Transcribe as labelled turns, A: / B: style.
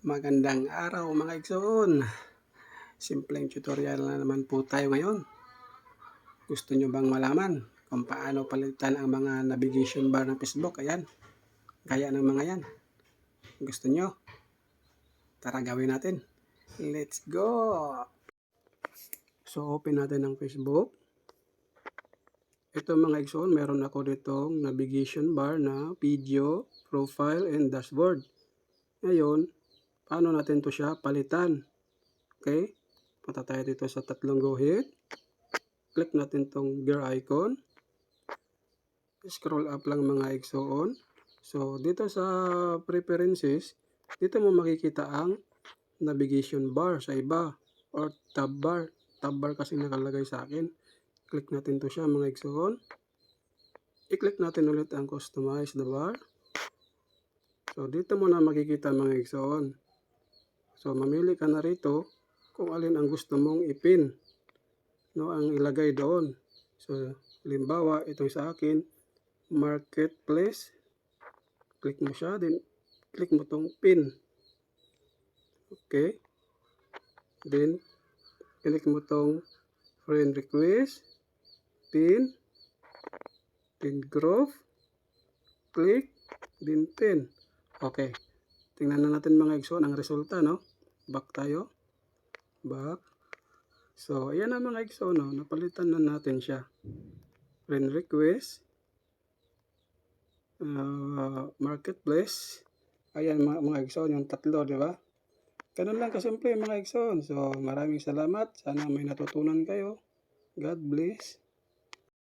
A: Magandang araw mga igsoon. Simpleng tutorial na naman po tayo ngayon. Gusto nyo bang malaman kung paano palitan ang mga navigation bar ng Facebook? Ayan. Gaya ng mga yan. Gusto nyo? Tara gawin natin. Let's go! So open natin ang Facebook. Ito mga igsoon, meron ako ditong navigation bar na video, profile, and dashboard. Ngayon, paano natin to siya palitan? Okay? Punta tayo dito sa tatlong go hit. Click natin tong gear icon. Scroll up lang mga igsoon. So, dito sa preferences, dito mo makikita ang navigation bar sa iba or tab bar. Tab bar kasi nakalagay sa akin. Click natin to siya mga igsoon. I-click natin ulit ang customize the bar. So, dito mo na makikita mga igsoon. So, mamili ka na rito kung alin ang gusto mong ipin. No, ang ilagay doon. So, limbawa, ito sa akin, marketplace. Click mo siya, then click mo tong pin. Okay. Then, click mo tong friend request, pin, then group, click, then pin. Okay. Tingnan na natin mga igsoon ang resulta, no? Back tayo. Back. So, ayan na mga igsoon, no? Napalitan na natin siya. Friend request. Uh, marketplace. Ayan mga, mga igsoon, yung tatlo, di ba? Ganun lang kasimple mga igsoon. So, maraming salamat. Sana may natutunan kayo. God bless.